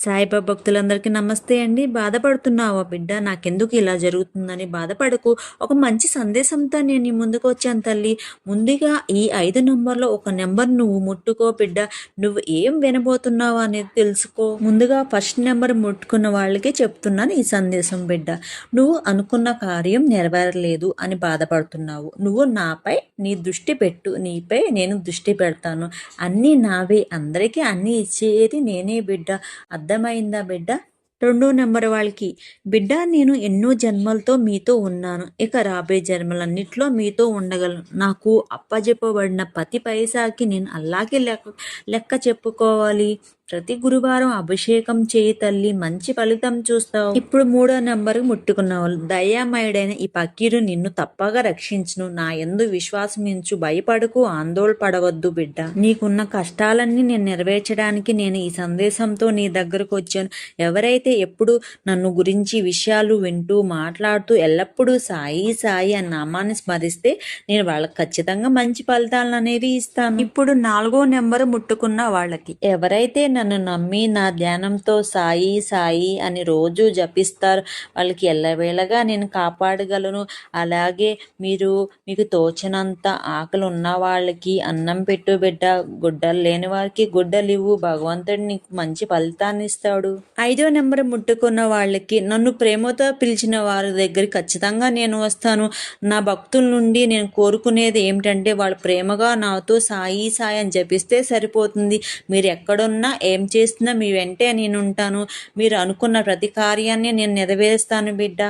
సాయిబాబా భక్తులందరికీ నమస్తే అండి. బాధపడుతున్నావా బిడ్డ? నాకెందుకు ఇలా జరుగుతుందని బాధపడకు. ఒక మంచి సందేశంతో నేను నీ ముందుకు వచ్చాను తల్లి. ముందుగా ఈ ఐదు నెంబర్లో ఒక నెంబర్ నువ్వు ముట్టుకో బిడ్డ. నువ్వు ఏం వినబోతున్నావు అనేది తెలుసుకో. ముందుగా ఫస్ట్ నెంబర్ ముట్టుకున్న వాళ్ళకి చెప్తున్నాను ఈ సందేశం బిడ్డ. నువ్వు అనుకున్న కార్యం నెరవేరలేదు అని బాధపడుతున్నావు. నువ్వు నాపై నీ దృష్టి పెట్టు. నీపై నేను దృష్టి పెడతాను. అన్నీ నావే. అందరికీ అన్నీ ఇచ్చేది నేనే బిడ్డ. అర్థమైందా బిడ్డ? రెండో నెంబర్ వాళ్ళకి బిడ్డ నేను ఎన్నో జన్మలతో మీతో ఉన్నాను. ఇక రాబోయే జన్మలన్నిట్లో మీతో ఉండగలను. నాకు అప్పజెప్పబడిన ప్రతి పైసాకి నేను అలాగే లెక్క లెక్క చెప్పుకోవాలి. ప్రతి గురువారం అభిషేకం చేయి తల్లి మంచి ఫలితం చూస్తావు. ఇప్పుడు మూడో నెంబర్ ముట్టుకున్నావు దయామయుడైన ఈ పకీరు నిన్ను తప్పగా రక్షించును. నా ఎందు విశ్వాసమించు భయపడకు ఆందోళన పడవద్దు బిడ్డ. నీకున్న కష్టాలన్నీ నేను నెరవేర్చడానికి నేను ఈ సందేశంతో నీ దగ్గరకు వచ్చాను. ఎవరైతే ఎప్పుడు నన్ను గురించి విషయాలు వింటూ మాట్లాడుతూ ఎల్లప్పుడూ సాయి సాయి అన్న నామాన్ని స్మరిస్తే నేను వాళ్ళకి ఖచ్చితంగా మంచి ఫలితాలను అనేవి ఇస్తాను. ఇప్పుడు నాలుగో నెంబర్ ముట్టుకున్న వాళ్ళకి. ఎవరైతే నన్ను నమ్మి నా ధ్యానంతో సాయి సాయి అని రోజు జపిస్తారు వాళ్ళకి ఎల్లవేళగా నేను కాపాడగలను. అలాగే మీరు మీకు తోచినంత ఆకలి ఉన్న వాళ్ళకి అన్నం పెట్టు బిడ్డ గుడ్డలు లేని వారికి గుడ్డలు ఇవ్వు భగవంతుడు నీకు మంచి ఫలితాన్ని ఇస్తాడు. ఐదో నెంబర్ ముట్టుకున్న వాళ్ళకి నన్ను ప్రేమతో పిలిచిన వారి దగ్గర ఖచ్చితంగా నేను వస్తాను. నా భక్తుల నుండి నేను కోరుకునేది ఏమిటంటే వాళ్ళు ప్రేమగా నాతో సాయి సాయి అని జపిస్తే సరిపోతుంది. మీరు ఎక్కడున్నా ఏం చేస్తున్నా మీ వెంటే నేను ఉంటాను. మీరు అనుకున్న ప్రతి కార్యాన్ని నేను నెరవేరుస్తాను బిడ్డ.